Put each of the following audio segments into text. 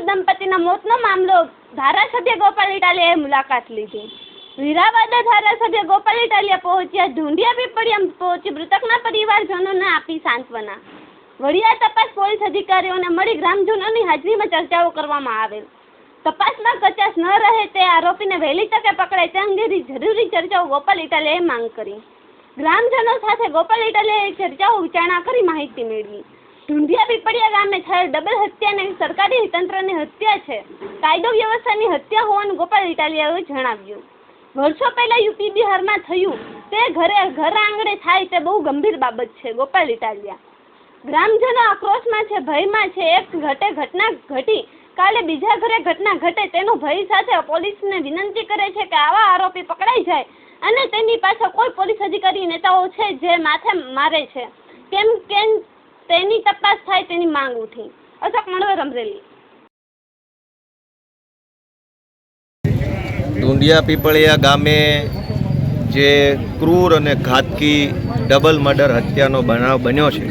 ખેડૂત દંપતીના મોતનો મામલો ધારાસભ્ય ગોપાલ ઇટાલિયાએ મુલાકાત લીધી. વીરાવાડા ધારાસભ્ય ગોપાલ ઇટાલિયા પહોંચ્યા ઢુંઢિયા પીપળિયા પહોંચી મૃતકના પરિવારજનોને આપી સાંત્વના. વડિયા તપાસ પોલીસ અધિકારીઓને મળી ગ્રામજનોની હાજરીમાં ચર્ચાઓ કરવામાં આવેલ. તપાસમાં કચાશ ન રહે તે આરોપીને વહેલી તકે પકડાય તે અંગેની જરૂરી ચર્ચાઓ ગોપાલ ઇટાલિયાએ માંગ કરી. ગ્રામજનો સાથે ગોપાલ ઇટાલિયાએ ચર્ચાઓ વિચારણા કરી માહિતી મેળવી. ઢુંઢિયા પીપળિયા ગામે થયેલ ડબલ હત્યાને સરકારી તંત્રની હત્યા છે. કાયદો વ્યવસ્થાની હત્યા હોવાનું ગોપાલ ઇટાલિયાએ જણાવ્યું. વર્ષો પહેલા યુપી બિહારમાં થયું. તે ઘરે ઘર આંગણે થાય તે બહુ ગંભીર બાબત છે, ગોપાલ ઇટાલિયા. ગ્રામજનો આક્રોશમાં છે, ભયમાં છે. એક ઘટે ઘટના ઘટી. કાલે બીજા ઘરે ઘટના ઘટે તેનો ભય સાથે પોલીસને વિનંતી કરે છે કે આવા આરોપી પકડાઈ જાય અને તેની પાછળ કોઈ પોલીસ અધિકારી નેતાઓ છે જે માથે મારે છે. કેમ કેમ તેની તપાસ થાય, તેની માંગ ઉઠી. અશોક મણવર અમરેલી ઢુંડિયા પીપળિયા ગામે જે ક્રૂર અને ઘાતકી ડબલ મર્ડર હત્યાનો બનાવ બન્યો છે,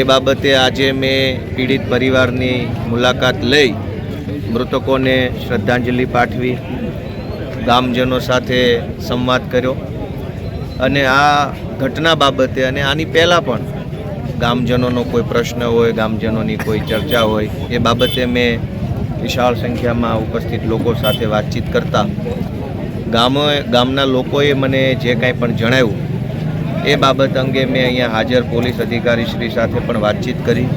એ બાબતે આજે મેં પીડિત પરિવારની મુલાકાત લઈ મૃતકોને શ્રદ્ધાંજલિ પાઠવી, ગામજનો સાથે સંવાદ કર્યો. અને આ ઘટના બાબતે અને આની પહેલાં પણ ગામજનોનો કોઈ પ્રશ્ન હોય, ગામજનોની કોઈ ચર્ચા હોય, એ બાબતે મેં વિશાળ સંખ્યામાં ઉપસ્થિત લોકો સાથે વાતચીત કરતા. ગામો ગામના લોકોએ મને જે કાંઈ પણ જણાવ્યું, એ બાબત અંગે મેં અહીંયા હાજર પોલીસ અધિકારી શ્રી સાથે પણ વાતચીત કરી.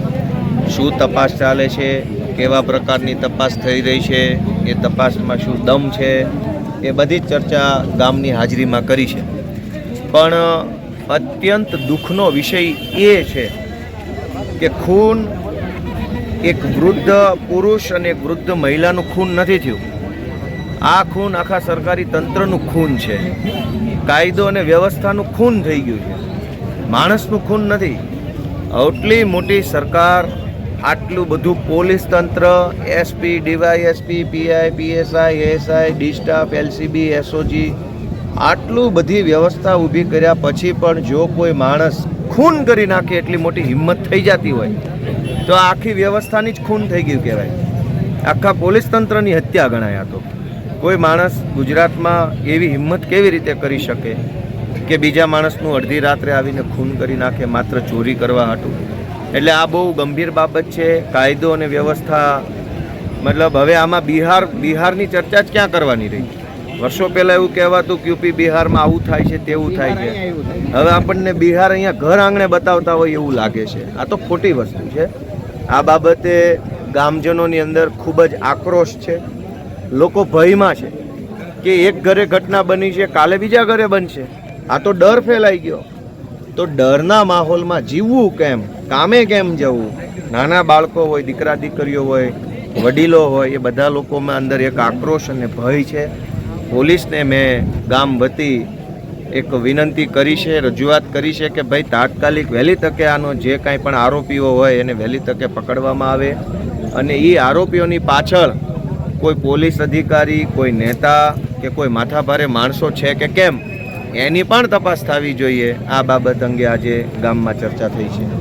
શું તપાસ ચાલે છે, કેવા પ્રકારની તપાસ થઈ રહી છે, એ તપાસમાં શું દમ છે, એ બધી ચર્ચા ગામની હાજરીમાં કરી છે. પણ અત્યંત દુઃખનો વિષય એ છે કે ખૂન એક વૃદ્ધ પુરુષ અને એક વૃદ્ધ મહિલાનું ખૂન નથી થયું. આ ખૂન આખા સરકારી તંત્રનું ખૂન છે. કાયદો અને વ્યવસ્થાનું ખૂન થઈ ગયું છે. માણસનું ખૂન નથી. આટલી મોટી સરકાર, આટલું બધું પોલીસ તંત્ર, SP, DYSP, PI, PSI, SI, D staff, LCB, SOG આટલું બધી વ્યવસ્થા ઊભી કર્યા પછી પણ જો કોઈ માણસ ખૂન કરી નાખે એટલી મોટી હિંમત થઈ જતી હોય, તો આખી વ્યવસ્થાની જ ખૂન થઈ ગયું કહેવાય. આખા પોલીસ તંત્રની હત્યા ગણાય તો. કોઈ માણસ ગુજરાતમાં એવી હિંમત કેવી રીતે કરી શકે કે બીજા માણસનું અડધી રાત્રે આવીને ખૂન કરી નાખે માત્ર ચોરી કરવા હતું એટલે આ બહુ ગંભીર બાબત છે. કાયદો અને વ્યવસ્થા, મતલબ હવે આમાં બિહાર, બિહારની ચર્ચા જ ક્યાં કરવાની રહી? વર્ષો પહેલાં એવું કહેવાતું કે યુપી બિહારમાં આવું થાય છે તેવું થાય છે. હવે આપણને બિહાર અહીંયા ઘર આંગણે બતાવતા હોય એવું લાગે છે. આ તો ખોટી વસ્તુ છે. આ બાબતે ગામજનોની અંદર ખૂબ જ આક્રોશ છે. લોકો ભયમાં છે કે એક ઘરે ઘટના બની છે કાલે બીજા ઘરે બનશે. આ તો ડર ફેલાઈ ગયો. તો ડરના માહોલમાં જીવવું કેમ? કામે કેમ જવું? નાના બાળકો હોય દીકરા દીકરીઓ હોય વડીલો હોય એ બધા લોકોમાં અંદર એક આક્રોશ અને ભય છે. પોલીસને મેં ગામ વતી એક વિનંતી કરી છે, રજૂઆત કરી છે કે ભાઈ તાત્કાલિક વહેલી તકે આનો જે કાંઈ પણ આરોપીઓ હોય એને વહેલી તકે પકડવામાં આવે અને એ આરોપીઓની પાછળ કોઈ પોલીસ અધિકારી, કોઈ નેતા કે કોઈ માથાભારે માણસો છે કે કેમ, એની પણ તપાસ થવી જોઈએ. આ બાબત અંગે આજે ગામમાં ચર્ચા થઈ છે.